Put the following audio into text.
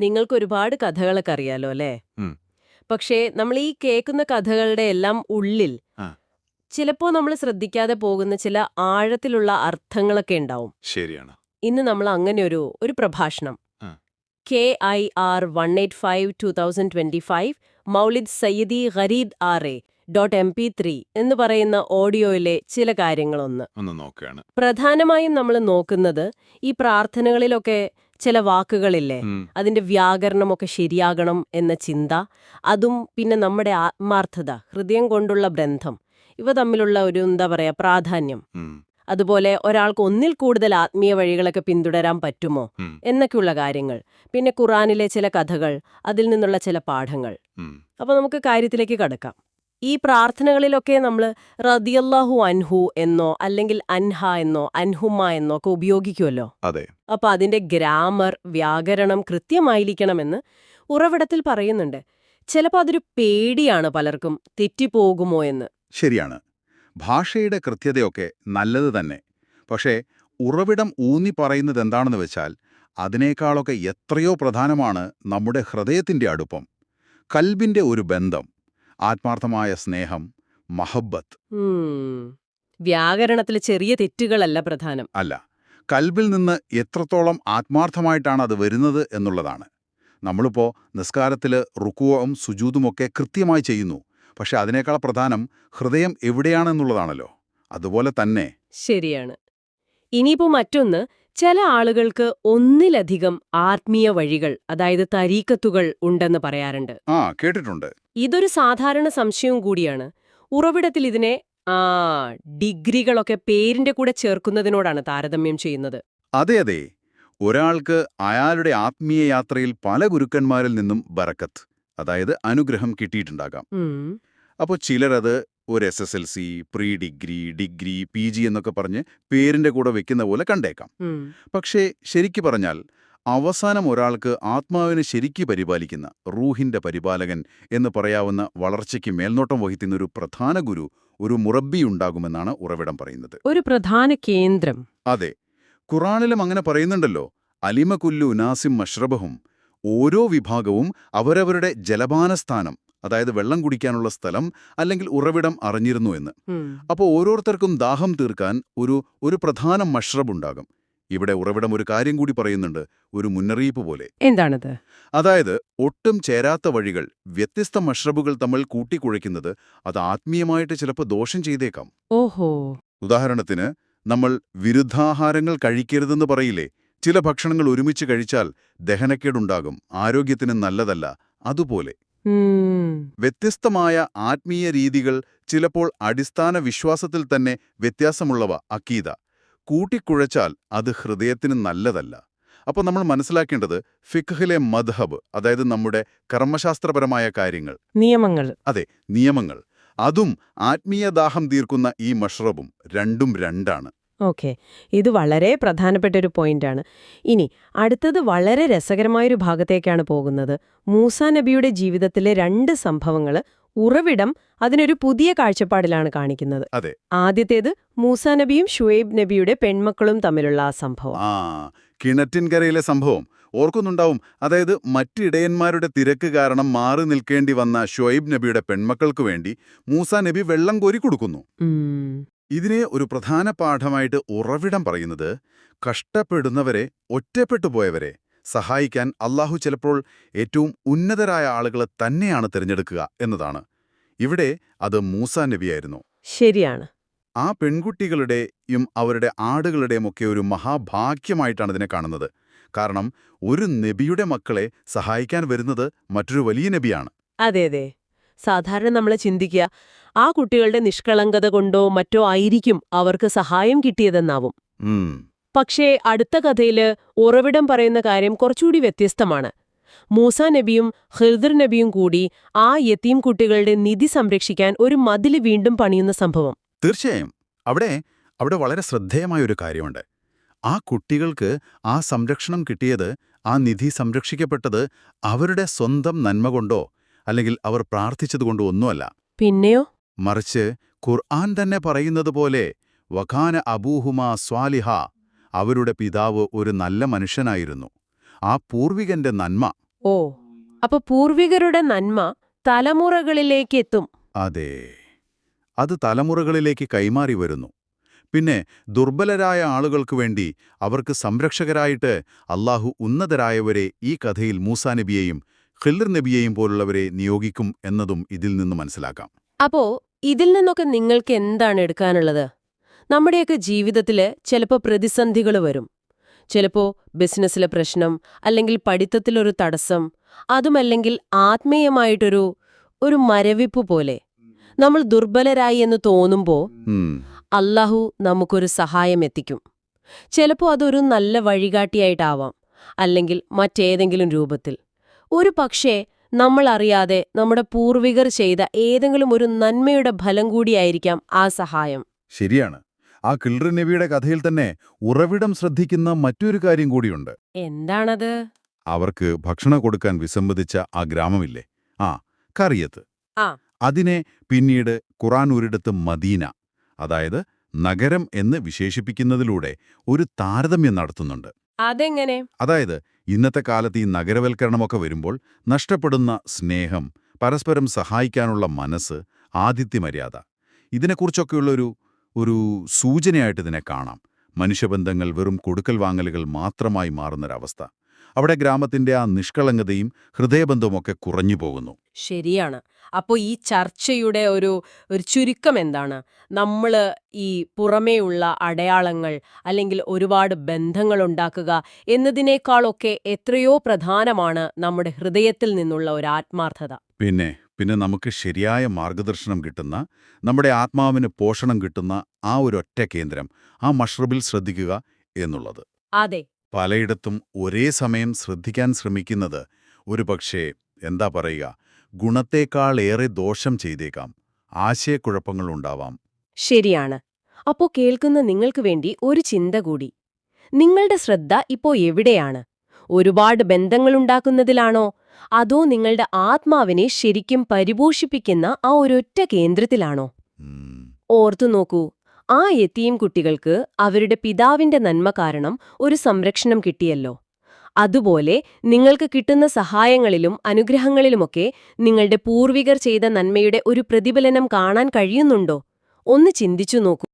നിങ്ങൾക്ക് ഒരുപാട് കഥകളൊക്കെ അറിയാലോ അല്ലേ പക്ഷേ നമ്മൾ ഈ കേൾക്കുന്ന കഥകളുടെ എല്ലാം ഉള്ളിൽ. ചിലപ്പോ നമ്മൾ ശ്രദ്ധിക്കാതെ പോകുന്ന ചില ആഴത്തിലുള്ള അർത്ഥങ്ങളൊക്കെ ഉണ്ടാവും. ശരിയാണ്. ഇന്ന് നമ്മൾ അങ്ങനെ ഒരു ഒരു പ്രഭാഷണം. K I R one eight five two thousand twenty five മൗലിദ് സയ്യിദി ഖരീദ് R A dot M P three എന്ന് പറയുന്ന ഓഡിയോയിലെ ചില കാര്യങ്ങളൊന്ന്. ഒന്ന് നോക്കുകയാണ്. പ്രധാനമായും നമ്മൾ നോക്കുന്നത് ഈ പ്രാർത്ഥനകളിലൊക്കെ ചില വാക്കുകളില്ലേ? അതിന്റെ വ്യാകരണമൊക്കെ ശരിയാകണം എന്ന ചിന്ത അതും പിന്നെ നമ്മുടെ ആത്മാർത്ഥത ഹൃദയം കൊണ്ടുള്ള ബന്ധം ഇവ തമ്മിലുള്ള ഒരു എന്താ പറയാ പ്രാധാന്യം. അതുപോലെ ഒരാൾക്ക് ഒന്നിൽ കൂടുതൽ ആത്മീയ വഴികളൊക്കെ പിന്തുടരാൻ പറ്റുമോ? എന്നൊക്കെയുള്ള കാര്യങ്ങൾ. പിന്നെ ഖുറാനിലെ ചില കഥകൾ അതിൽ നിന്നുള്ള ചില പാഠങ്ങൾ. അപ്പോൾ അപ്പൊ നമുക്ക് കാര്യത്തിലേക്ക് കടക്കാം. ഈ പ്രാർത്ഥനകളിലൊക്കെ നമ്മൾ റദിയല്ലാഹു അൻഹു എന്നോ അല്ലെങ്കിൽ അൻഹ എന്നോ അൻഹുമ എന്നോ ഒക്കെ ഉപയോഗിക്കുമല്ലോ അതെ. അപ്പൊ അതിന്റെ ഗ്രാമർ വ്യാകരണം കൃത്യമായിരിക്കണമെന്ന് ഉറവിടത്തിൽ പറയുന്നുണ്ട്. ചിലപ്പോൾ അതൊരു പേടിയാണ് പലർക്കും തെറ്റിപ്പോകുമോ എന്ന്. ശരിയാണ്. ഭാഷയുടെ കൃത്യതയൊക്കെ നല്ലത് തന്നെ. പക്ഷേ ഉറവിടം ഊന്നി പറയുന്നത് എന്താണെന്ന് വെച്ചാൽ അതിനേക്കാളൊക്കെ എത്രയോ പ്രധാനമാണ് നമ്മുടെ ഹൃദയത്തിന്റെ അടുപ്പം കൽബിന്റെ ഒരു ബന്ധം. ആത്മാർത്ഥമായ സ്നേഹം മഹബത്ത്. വ്യാകരണത്തിൽ ചെറിയ തെറ്റുകളല്ല പ്രധാനം. അല്ല. കൽബിൽ നിന്ന് എത്രത്തോളം ആത്മാർത്ഥമായിട്ടാണ് അത് വരുന്നത് എന്നുള്ളതാണ്. നമ്മളിപ്പോൾ നിസ്കാരത്തിൽ റുക്കുവും സുജൂതുമൊക്കെ കൃത്യമായി ചെയ്യുന്നു. പക്ഷെ അതിനേക്കാൾ പ്രധാനം ഹൃദയം എവിടെയാണെന്നുള്ളതാണല്ലോ. അതുപോലെ തന്നെ ശരിയാണ്. ഇനിയിപ്പോൾ മറ്റൊന്ന് ചില ആളുകൾക്ക് ഒന്നിലധികം ആത്മീയ വഴികൾ അതായത് തരീക്കത്തുകൾ ഉണ്ടെന്ന് പറയാറുണ്ട്. ആ കേട്ടിട്ടുണ്ട്. ഇതൊരു സാധാരണ സംശയവും കൂടിയാണ്. ഉറവിടത്തിൽ ഇതിനെ ആ ഡിഗ്രികളൊക്കെ പേരിന്റെ കൂടെ ചേർക്കുന്നതിനോടാണ് താരതമ്യം ചെയ്യുന്നത്. അതെ അതെ. ഒരാൾക്ക് അയാളുടെ ആത്മീയ യാത്രയിൽ പല ഗുരുക്കന്മാരിൽ നിന്നും ബറക്കത്ത് അതായത് അനുഗ്രഹം കിട്ടിയിട്ടുണ്ടാകാം. അപ്പോൾ ചിലരത് ഒരു S S L C pre degree degree P G എന്നൊക്കെ പറഞ്ഞ് പേരിന്റെ കൂടെ വെക്കുന്ന പോലെ കണ്ടേക്കാം. പക്ഷേ ശരിക്കു പറഞ്ഞാൽ അവസാനം ഒരാൾക്ക് ആത്മാവിനെ ശരിക്ക് പരിപാലിക്കുന്ന റൂഹിന്റെ പരിപാലകൻ എന്ന് പറയാവുന്ന വളർച്ചയ്ക്ക് മേൽനോട്ടം വഹിക്കുന്ന ഒരു പ്രധാന ഗുരു ഒരു മുറബി ഉണ്ടാകുമെന്നാണ് ഉറവിടം പറയുന്നത്. ഒരു പ്രധാന കേന്ദ്രം. അതെ. ഖുറാനിലും അങ്ങനെ പറയുന്നുണ്ടല്ലോ അലിമ കുല്ലു ഉനാസിം മഷ്റബഹും ഓരോ വിഭാഗവും അവരവരുടെ ജലപാനസ്ഥാനം അതായത് വെള്ളം കുടിക്കാനുള്ള സ്ഥലം അല്ലെങ്കിൽ ഉറവിടം അറിഞ്ഞിരുന്നു എന്ന്. അപ്പോൾ ഓരോരുത്തർക്കും ദാഹം തീർക്കാൻ ഒരു ഒരു പ്രധാന മഷ്റബ് ഉണ്ടാകും. ഇവിടെ ഉറവിടം ഒരു കാര്യം കൂടി പറയുന്നുണ്ട് ഒരു മുന്നറിയിപ്പ് പോലെ. എന്താണത്? അതായത് ഒട്ടും ചേരാത്ത വഴികൾ വ്യത്യസ്ത മഷ്റബുകൾ തമ്മിൽ കൂട്ടിക്കുഴയ്ക്കുന്നത് അത് ആത്മീയമായിട്ട് ചിലപ്പോൾ ദോഷം ചെയ്തേക്കാം. ഓഹോ. ഉദാഹരണത്തിന് നമ്മൾ വിരുദ്ധാഹാരങ്ങൾ കഴിക്കരുതെന്ന് പറയില്ലേ? ചില ഭക്ഷണങ്ങൾ ഒരുമിച്ച് കഴിച്ചാൽ ദഹനക്കേടുണ്ടാകും ആരോഗ്യത്തിന് നല്ലതല്ല അതുപോലെ. വ്യത്യസ്തമായ ആത്മീയ രീതികൾ ചിലപ്പോൾ അടിസ്ഥാന വിശ്വാസത്തിൽ തന്നെ വ്യത്യാസമുള്ളവ അക്കീത. കൂട്ടിക്കുഴച്ചാൽ അത് ഹൃദയത്തിന് നല്ലതല്ല. അപ്പോൾ നമ്മൾ മനസ്സിലാക്കേണ്ടത് ഫിഖഹിലെ മദ്ഹബ് അതായത് നമ്മുടെ കർമ്മശാസ്ത്രപരമായ കാര്യങ്ങൾ. നിയമങ്ങൾ. അതെ നിയമങ്ങൾ. അതും ആത്മീയദാഹം തീർക്കുന്ന ഈ മഷ്റബും രണ്ടും രണ്ടാണ്. ഓക്കെ. ഇത് വളരെ പ്രധാനപ്പെട്ട ഒരു പോയിന്റാണ്. ഇനി അടുത്തത് വളരെ രസകരമായൊരു ഭാഗത്തേക്കാണ് പോകുന്നത്. മൂസ നബിയുടെ ജീവിതത്തിലെ രണ്ട് സംഭവങ്ങൾ ഉറവിടം അതിനൊരു പുതിയ കാഴ്ചപ്പാടിലാണ് കാണിക്കുന്നത്. ആദ്യത്തേത് മൂസ നബിയും ഷുവേബ് നബിയുടെ പെൺമക്കളും തമ്മിലുള്ള ആ സംഭവം. ആ കിണറ്റിൻകരയിലെ സംഭവം. ഓർക്കുന്നുണ്ടാവും. അതായത് മറ്റിടയന്മാരുടെ തിരക്ക് കാരണം മാറി നിൽക്കേണ്ടി വന്ന ഷുഐബ് നബിയുടെ പെൺമക്കൾക്ക് വേണ്ടി മൂസ നബി വെള്ളം കോരി കൊടുക്കുന്നു. ഇതിനെ ഒരു പ്രധാന പാഠമായിട്ട് ഉറവിടം പറയുന്നത് കഷ്ടപ്പെടുന്നവരെ ഒറ്റപ്പെട്ടു പോയവരെ സഹായിക്കാൻ അള്ളാഹു ചിലപ്പോൾ ഏറ്റവും ഉന്നതരായ ആളുകളെ തന്നെയാണ് തിരഞ്ഞെടുക്കുക എന്നതാണ്. ഇവിടെ അത് മൂസ നബിയായിരുന്നു. ശരിയാണ്. ആ പെൺകുട്ടികളുടെയും അവരുടെ ആടുകളുടെയും ഒക്കെ ഒരു മഹാഭാഗ്യമായിട്ടാണ് ഇതിനെ കാണുന്നത്. കാരണം ഒരു നബിയുടെ മക്കളെ സഹായിക്കാൻ വരുന്നത് മറ്റൊരു വലിയ നബിയാണ്. അതെ അതെ. സാധാരണ നമ്മൾ ചിന്തിക്കുക ആ കുട്ടികളുടെ നിഷ്കളങ്കത കൊണ്ടോ മറ്റോ ആയിരിക്കും അവർക്ക് സഹായം കിട്ടിയതെന്നാവും. പക്ഷേ അടുത്ത കഥയിൽ ഉറവിടം പറയുന്ന കാര്യം കുറച്ചുകൂടി വ്യത്യസ്തമാണ്. മൂസ നബിയും ഹിർദർ നബിയും കൂടി ആ യത്തീം കുട്ടികളുടെ നിധി സംരക്ഷിക്കാൻ ഒരു മതിൽ വീണ്ടും പണിയുന്ന സംഭവം. തീർച്ചയായും. അവിടെ അവിടെ വളരെ ശ്രദ്ധേയമായ ഒരു കാര്യമുണ്ട്. ആ കുട്ടികൾക്ക് ആ സംരക്ഷണം കിട്ടിയത് ആ നിധി സംരക്ഷിക്കപ്പെട്ടത് അവരുടെ സ്വന്തം നന്മ കൊണ്ടോ അല്ലെങ്കിൽ അവർ പ്രാർത്ഥിച്ചതുകൊണ്ട് ഒന്നുമല്ല. പിന്നെയോ? മറിച്ച് ഖുർആൻ തന്നെ പറയുന്നത് പോലെ വഖാന അബൂഹുമാ സ്വാലിഹ അവരുടെ പിതാവ് ഒരു നല്ല മനുഷ്യനായിരുന്നു. ആ പൂർവികന്റെ നന്മ. ഓ അപ്പൊ പൂർവികരുടെ നന്മ തലമുറകളിലേക്ക് എത്തും. അതെ. അത് തലമുറകളിലേക്ക് കൈമാറി വരുന്നു. പിന്നെ ദുർബലരായ ആളുകൾക്ക് വേണ്ടി അവർക്ക് സംരക്ഷകരായിട്ട് അള്ളാഹു ഉന്നതരായവരെ ഈ കഥയിൽ മൂസാ നബിയെയും ഖില്ലർ നബിയെയും പോലുള്ളവരെ നിയോഗിക്കും എന്നതും ഇതിൽ നിന്ന് മനസ്സിലാക്കാം. അപ്പോ ഇതിൽ നിന്നൊക്കെ നിങ്ങൾക്ക് എന്താണ് എടുക്കാനുള്ളത്? നമ്മുടെയൊക്കെ ജീവിതത്തിൽ ചിലപ്പോൾ പ്രതിസന്ധികൾ വരും. ചിലപ്പോൾ ബിസിനസ്സിലെ പ്രശ്നം അല്ലെങ്കിൽ പഠിത്തത്തിലൊരു തടസ്സം അതുമല്ലെങ്കിൽ ആത്മീയമായിട്ടൊരു ഒരു മരവിപ്പ് പോലെ. നമ്മൾ ദുർബലരായി എന്ന് തോന്നുമ്പോൾ അല്ലാഹു നമുക്കൊരു സഹായം എത്തിക്കും. ചിലപ്പോൾ അതൊരു നല്ല വഴികാട്ടിയായിട്ടാവാം അല്ലെങ്കിൽ മറ്റേതെങ്കിലും രൂപത്തിൽ. ഒരു പക്ഷേ നമ്മൾ അറിയാതെ നമ്മുടെ പൂർവികർ ചെയ്ത ഏതെങ്കിലും ഒരു നന്മയുടെ ഫലം കൂടിയായിരിക്കാം ആ സഹായം. ശരിയാണ്. ആ കിൽർ നബിയുടെ കഥയിൽ തന്നെ ഉറവിടം ശ്രദ്ധിക്കുന്ന മറ്റൊരു കാര്യം കൂടിയുണ്ട്. എന്താണത്? അവർക്ക് ഭക്ഷണം കൊടുക്കാൻ വിസമ്മതിച്ച ആ ഗ്രാമമില്ലേ? ആ കറിയത്ത്. ആ. അതിനെ പിന്നീട് ഖുറാൻ ഒരിടത്ത് മദീന അതായത് നഗരം എന്ന് വിശേഷിപ്പിക്കുന്നതിലൂടെ ഒരു താരതമ്യം നടത്തുന്നുണ്ട്. അതെങ്ങനെ? അതായത് ഇന്നത്തെ കാലത്ത് ഈ നഗരവൽക്കരണമൊക്കെ വരുമ്പോൾ നഷ്ടപ്പെടുന്ന സ്നേഹം പരസ്പരം സഹായിക്കാനുള്ള മനസ്സ് ആതിഥ്യമര്യാദ ഇതിനെക്കുറിച്ചൊക്കെയുള്ളൊരു ഒരു സൂചനയായിട്ട് ഇതിനെ കാണാം. മനുഷ്യബന്ധങ്ങൾ വെറും കൊടുക്കൽ വാങ്ങലുകൾ മാത്രമായി മാറുന്നൊരവസ്ഥ. അവിടെ ഗ്രാമത്തിന്റെ ആ നിഷ്കളങ്കതയും ഹൃദയബന്ധവുമൊക്കെ കുറഞ്ഞു പോകുന്നു. ശരിയാണ്. അപ്പോൾ ഈ ചർച്ചയുടെ ഒരു ഒരു ചുരുക്കം എന്താണ്? നമ്മൾ ഈ പുറമേയുള്ള അടയാളങ്ങൾ അല്ലെങ്കിൽ ഒരുപാട് ബന്ധങ്ങൾ ഉണ്ടാക്കുക എന്നതിനേക്കാളൊക്കെ എത്രയോ പ്രധാനമാണ് നമ്മുടെ ഹൃദയത്തിൽ നിന്നുള്ള ഒരു ആത്മാർത്ഥത. പിന്നെ പിന്നെ നമുക്ക് ശരിയായ മാർഗദർശനം കിട്ടുന്ന നമ്മുടെ ആത്മാവിന് പോഷണം കിട്ടുന്ന ആ ഒരു ഒരൊറ്റ കേന്ദ്രം ആ മഷ്റബിൽ ശ്രദ്ധിക്കുക എന്നുള്ളത്. അതെ. പലയിടത്തും ഒരേ സമയം ശ്രദ്ധിക്കാൻ ശ്രമിക്കുന്നത് ഒരു പക്ഷേ എന്താ പറയുക ഗുണത്തേക്കാളേറെ ദോഷം ചെയ്തേക്കാം. ആശയക്കുഴപ്പങ്ങളുണ്ടാവാം. ശരിയാണ്. അപ്പോ കേൾക്കുന്ന നിങ്ങൾക്ക് വേണ്ടി ഒരു ചിന്ത കൂടി. നിങ്ങളുടെ ശ്രദ്ധ ഇപ്പോ എവിടെയാണ്? ഒരുപാട് ബന്ധങ്ങളുണ്ടാക്കുന്നതിലാണോ? അതോ നിങ്ങളുടെ ആത്മാവിനെ ശരിക്കും പരിപോഷിപ്പിക്കുന്ന ആ ഒരൊറ്റ കേന്ദ്രത്തിലാണോ? ഓർത്തു നോക്കൂ. ആ യത്തീം കുട്ടികൾക്ക് അവരുടെ പിതാവിന്റെ നന്മ കാരണം ഒരു സംരക്ഷണം കിട്ടിയല്ലോ. അതുപോലെ നിങ്ങൾക്ക് കിട്ടുന്ന സഹായങ്ങളിലും അനുഗ്രഹങ്ങളിലുമൊക്കെ നിങ്ങളുടെ പൂർവികർ ചെയ്ത നന്മയുടെ ഒരു പ്രതിഫലനം കാണാൻ കഴിയുന്നുണ്ടോ? ഒന്ന് ചിന്തിച്ചു നോക്കൂ.